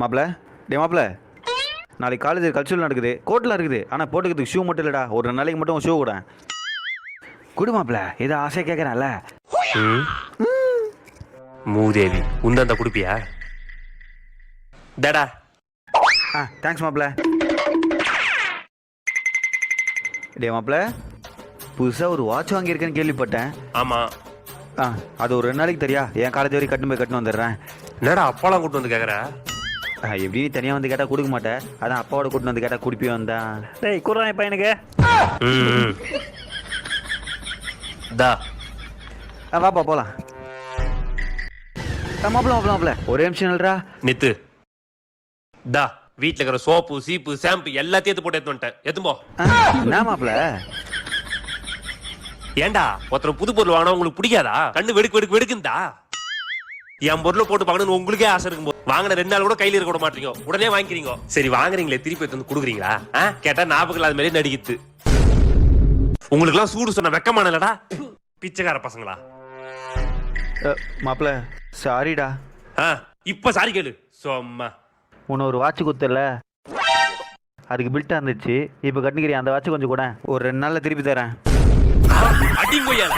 மாப்பிள டே மாப்பிள. நாளைக்கு காலேஜ் கல்ச்சுரல் நடக்குது கோட்டில் இருக்குது. ஆனால் போட்டுக்கிறதுக்கு ஷூ மட்டும் இல்லைடா. ஒரு நாளைக்கு மட்டும் ஷூ கூட. குடு மாப்பிள ஏதோ ஆசையாக கேட்குறேன்ல? மூதேவி உந்தந்த குடுப்பியா? டடா. ஆ தேங்க்ஸ் மாப்பிள. டே மாப்பிள புதுசாக ஒரு வாட்ச் வாங்கியிருக்கேன்னு கேள்விப்பட்டேன். ஆமா. ஆ அது ஒரு ரெண்டு நாளைக்கு தெரியா? என் காலேஜ் வரைக்கும் கட்டுன்னு போய் கட்டுன்னு வந்துடுறேன். என்னடா அப்பாலாம் கூட்டு வந்து கேக்குற? ஆ, எப்படி தனியாக வந்து கேட்டால் கொடுக்க மாட்டேன் அதான் அப்பாவோட கூட்டின்னு வந்து கேட்டால் குடிப்பி வந்தேன் டேய் குடுறா என் பையனுக்கு. தா. ஆ வாப்பா போகலாம் மாப்பிள மாப்பிள மாப்பிள ஒரே நிமிஷம் நில்றா நித்து. தா வீட்ல இருக்கிற சோப்பு சீப்பு ஷாம்பு எல்லாத்தையும் எடுத்து போட்டு எடுத்து வந்துட்டேன். எத்தும்போ ஆ, என்ன மாப்பிள ஏன்டா ஒருத்தர் புது பொருள் வாங்கினா உங்களுக்கு பிடிக்காதா? கண்ணு வெடுக்கு வெடுக்கு வெடுக்குந்தா? என் பொருளை போட்டு பார்க்கணும்னு உங்களுக்கே ஆசை இருக்கும் போது வாங்கின ரெண்டு நாள் கூட கையில இருக்க விட மாட்டீங்க. உடனே வாங்கிக்கிறீங்க. சரி வாங்குறீங்களே. திருப்பி எடுத்து வந்து கொடுக்குறீங்களா? கேட்டா ஞாபகம் இல்லாத மாதிரி நடிக்குது உங்களுக்கு எல்லாம் சூடு சொன்ன வெக்கமான இல்லடா. பிச்சைக்கார பசங்களா? மாப்பிள சாரிடா. ஆ, இப்ப சாரி கேளு. சும்மா. உன்னை ஒரு வாட்ச் கொடுத்தல அதுக்கு பில்ட்டாக இருந்துச்சு. இப்போ கட்டிக்கிறேன் அந்த வாட்ச் கொஞ்சம் கூட. ஒரு ரெண்டு நாளில் திருப்பி தரேன். அடிங்கோயா